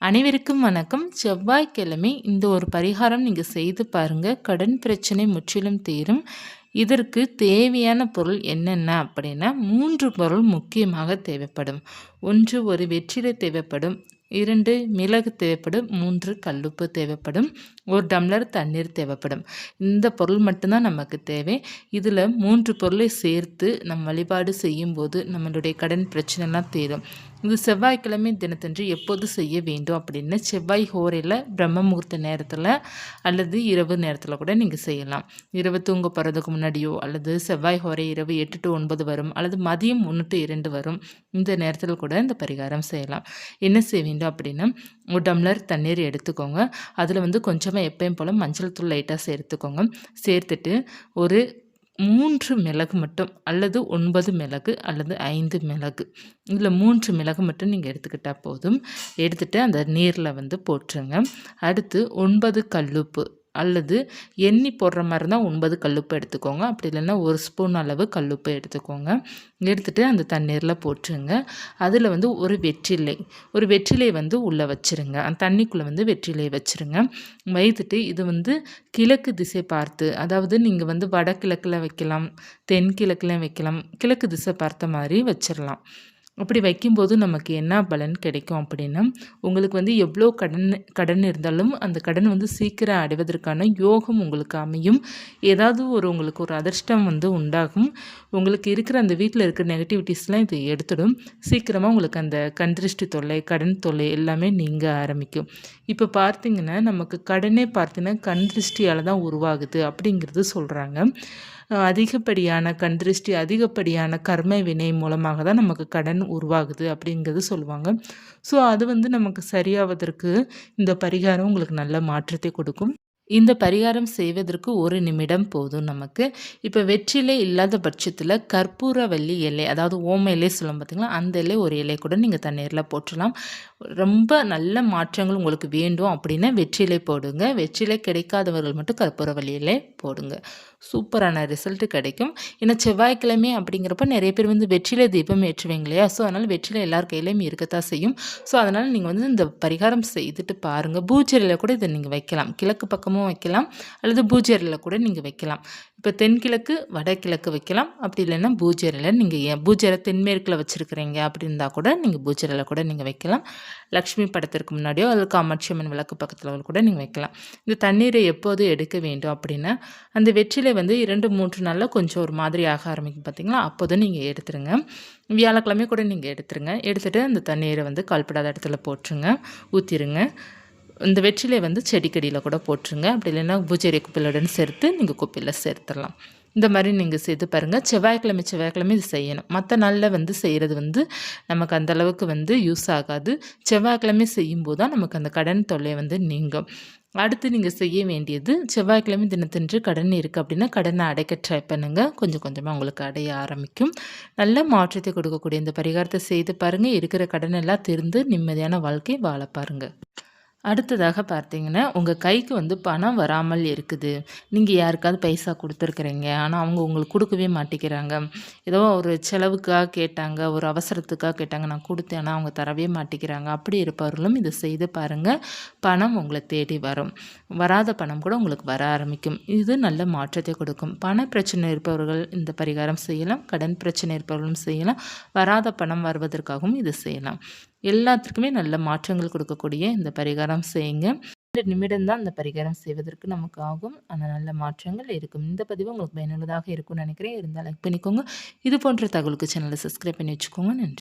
அனைவருக்கும் வணக்கம். செவ்வாய்க்கிழமை இந்த ஒரு பரிகாரம் நீங்கள் செய்து பாருங்கள் கடன் பிரச்சனை முற்றிலும் தீரும். இதற்கு தேவையான பொருள் என்னென்ன அப்படின்னா மூன்று பொருள் முக்கியமாக தேவைப்படும். ஒன்று ஒரு வெற்றிலை தேவைப்படும். இரண்டு மிளகு தேவைப்படும். மூன்று கல்லுப்பு தேவைப்படும். ஒரு டம்ளர் தண்ணீர் தேவைப்படும். இந்த பொருள் மட்டும்தான் நமக்கு தேவை. இதில் மூன்று பொருளை சேர்த்து நம் வழிபாடு செய்யும்போது நம்மளுடைய கடன் பிரச்சனைலாம் தீரும். இது செவ்வாய்க்கிழமை தினத்தன்று எப்போது செய்ய வேண்டும் அப்படின்னு செவ்வாய் ஹோரையில் பிரம்ம முகூர்த்த நேரத்தில் அல்லது இரவு நேரத்தில் கூட நீங்கள் செய்யலாம். இரவு தூங்க போகிறதுக்கு முன்னாடியோ அல்லது செவ்வாய் ஹோரை இரவு எட்டு டு ஒன்பது வரும் அல்லது மதியம் ஒன்று டு இரண்டு வரும் இந்த நேரத்தில் கூட இந்த பரிகாரம் செய்யலாம். என்ன செய்ய வேண்டும் அப்படின்னா ஒரு டம்ளர் தண்ணீர் எடுத்துக்கோங்க. அதில் வந்து கொஞ்சமாக எப்பயும் போல் மஞ்சள் தூள் லைட்டாக சேர்த்துக்கோங்க. சேர்த்துட்டு ஒரு மூன்று மிளகு மட்டும் அல்லது ஒன்பது மிளகு அல்லது ஐந்து மிளகு. இதில் மூன்று மிளகு மட்டும் நீங்கள் எடுத்துக்கிட்டால் போதும். எடுத்துகிட்டு அந்த நீரில் வந்து போட்டுருங்க. அடுத்து ஒன்பது கல்லுப்பு. அல்லது எண்ணி போடுற மாதிரி இருந்தால் ஒன்பது கல்லுப்பு எடுத்துக்கோங்க. அப்படி இல்லைன்னா ஒரு ஸ்பூன் அளவு கல்லுப்பு எடுத்துக்கோங்க. எடுத்துகிட்டு அந்த தண்ணீரில் போட்டுருங்க. அதில் வந்து ஒரு வெற்றிலை ஒரு வெற்றிலை வந்து உள்ளே வச்சுருங்க. அந்த தண்ணிக்குள்ளே வந்து வெற்றிலை வச்சுருங்க. வைத்துட்டு இது வந்து கிழக்கு திசை பார்த்து அதாவது நீங்கள் வந்து வடகிழக்கில் வைக்கலாம் தென்கிழக்கில் வைக்கலாம் கிழக்கு திசை பார்த்த மாதிரி வச்சிடலாம் அப்படி வைக்கும்போது நமக்கு என்ன பலன் கிடைக்கும் அப்படின்னா உங்களுக்கு வந்து எவ்வளோ கடன் கடன் இருந்தாலும் அந்த கடன் வந்து சீக்கிரம் அடைவதற்கான யோகம் உங்களுக்கு அமையும். ஏதாவது ஒரு உங்களுக்கு ஒரு அதிர்ஷ்டம் வந்து உண்டாகும். உங்களுக்கு இருக்கிற அந்த வீட்டில் இருக்கிற நெகட்டிவிட்டிஸ்லாம் இது எடுத்துடும். சீக்கிரமாக உங்களுக்கு அந்த கண்திருஷ்டி தொல்லை கடன் தொல்லை எல்லாமே நீங்க ஆரம்பிக்கும். இப்போ பார்த்தீங்கன்னா நமக்கு கடனே பார்த்தீங்கன்னா கண் திருஷ்டியால் தான் உருவாகுது அப்படிங்கிறது சொல்கிறாங்க அதிகப்படியான கண் திருஷ்டி அதிகப்படியான கர்ம வினை மூலமாக தான் நமக்கு கடன் உருவாகுது அப்படிங்கிறது சொல்லுவாங்க. ஸோ அது வந்து நமக்கு சரியாவதற்கு இந்த பரிகாரம் உங்களுக்கு நல்ல மாற்றத்தை கொடுக்கும். இந்த பரிகாரம் செய்வதற்கு ஒரு நிமிடம் போதும் நமக்கு. இப்போ வெற்றிலை இல்லாத பட்சத்தில் கற்பூரவல்லி இலை அதாவது ஓம இலை சொல்லும் பார்த்தீங்களா அந்த இலை ஒரு இலை கூட நீங்கள் தண்ணீரில் போட்டுடலாம் ரொம்ப நல்ல மாற்றங்கள் உங்களுக்கு வேண்டும் அப்படின்னா வெற்றிலை போடுங்க. வெற்றிலை கிடைக்காதவர்கள் மட்டும் கற்பூரவல்லி இலை போடுங்க. சூப்பரான ரிசல்ட்டு கிடைக்கும். ஏன்னா செவ்வாய்க்கிழமை அப்படிங்கிறப்ப நிறைய பேர் வந்து வெற்றிலை தீபம் ஏற்றுவீங்க இல்லையா? ஸோ அதனால் வெற்றிலை எல்லார் கையிலையும் இருக்கத்தான் செய்யும். ஸோ அதனால் நீங்கள் வந்து இந்த பரிகாரம் செய்துட்டு பாருங்கள் பூஜையில் கூட இதை நீங்கள் வைக்கலாம். கிழக்கு பக்கமும் வைக்கலாம். அல்லது பூஜையில் கூட நீங்கள் வைக்கலாம். இப்போ தென்கிழக்கு வடகிழக்கு வைக்கலாம். அப்படி இல்லைன்னா பூஜையில் நீங்கள் ஏன் பூஜையில் தென்மேற்கில் வச்சுருக்கிறீங்க அப்படி இருந்தால் கூட நீங்கள் பூஜையில் கூட நீங்கள் வைக்கலாம். லக்ஷ்மி படத்திற்கு முன்னாடியோ அல்லது காமாட்சி அம்மன் விளக்கு பக்கத்தில் கூட நீங்கள் வைக்கலாம். இந்த தண்ணீரை எப்போது எடுக்க வேண்டும் அப்படின்னா அந்த வெற்றிலை வந்து இரண்டு மூன்று நாளில் கொஞ்சம் ஒரு மாதிரி ஆக ஆரம்பிக்கும் பார்த்தீங்களா அப்போதும் நீங்கள் எடுத்துருங்க. வியாழக்கிழமை கூட நீங்கள் எடுத்துருங்க. எடுத்துகிட்டு அந்த தண்ணீரை வந்து கால்படாத இடத்துல போட்டுருங்க. ஊற்றிடுங்க இந்த வெற்றிலை வந்து செடிக்கடியில் கூட போட்டுருங்க. அப்படி இல்லைன்னா பூஜை குப்பையுடன் சேர்த்து நீங்கள் குப்பையில் சேர்த்துடலாம். இந்த மாதிரி நீங்கள் செய்து பாருங்கள் செவ்வாய்க்கிழமை செவ்வாய்க்கிழமை இது செய்யணும். மற்ற நாளில் வந்து செய்கிறது வந்து நமக்கு அந்த அளவுக்கு வந்து யூஸ் ஆகாது. செவ்வாய்க்கிழமை செய்யும்போது தான் நமக்கு அந்த கடன் தொல்லை வந்து நீங்கும். அடுத்து நீங்கள் செய்ய வேண்டியது செவ்வாய்க்கிழமை தினத்தன்று கடன் இருக்குது அப்படின்னா கடனை அடைக்க ட்ரை பண்ணுங்கள் கொஞ்சம் கொஞ்சமாக உங்களுக்கு அடைய ஆரம்பிக்கும். நல்ல மாற்றத்தை கொடுக்கக்கூடிய இந்த பரிகாரத்தை செய்து பாருங்கள் இருக்கிற கடன் எல்லாம் திருந்து நிம்மதியான வாழ்க்கை வாழ பாருங்கள் அடுத்ததாக பார்த்தீங்கன்னா உங்கள் கைக்கு வந்து பணம் வராமல் இருக்குது. நீங்கள் யாருக்காவது பைசா கொடுத்துருக்குறீங்க. ஆனால் அவங்க உங்களுக்கு கொடுக்கவே மாட்டேங்கிறாங்க. ஏதோ ஒரு செலவுக்காக கேட்டாங்க ஒரு அவசரத்துக்காக கேட்டாங்க நான் கொடுத்தேன் ஆனால் அவங்க தரவே மாட்டேங்கிறாங்க. அப்படி இருப்பவர்களும் இதை செய்து பாருங்கள் பணம் உங்களை தேடி வரும். வராத பணம் கூட உங்களுக்கு வர ஆரம்பிக்கும். இது நல்ல மாற்றத்தை கொடுக்கும். பண பிரச்சனை இருப்பவர்கள் இந்த பரிகாரம் செய்யலாம். கடன் பிரச்சனை இருப்பவர்களும் செய்யலாம். வராத பணம் வருவதற்காகவும் இது செய்யலாம். எல்லாத்துக்குமே நல்ல மாற்றங்கள் கொடுக்கக்கூடிய இந்த பரிகாரம் செய்யுங்க. ரெண்டு நிமிடம் தான் அந்த பரிகாரம் செய்வதற்கு நமக்கு ஆகும். அந்த நல்ல மாற்றங்கள் இருக்கும். இந்த பதிவு உங்களுக்கு பயனுள்ளதாக இருக்கும்னு நினைக்கிறேன். இருந்தால் லைக் பண்ணிக்கோங்க. இது போன்ற தகவலுக்கு சேனலை சப்ஸ்கிரைப் பண்ணி வச்சுக்கோங்க. நன்றி.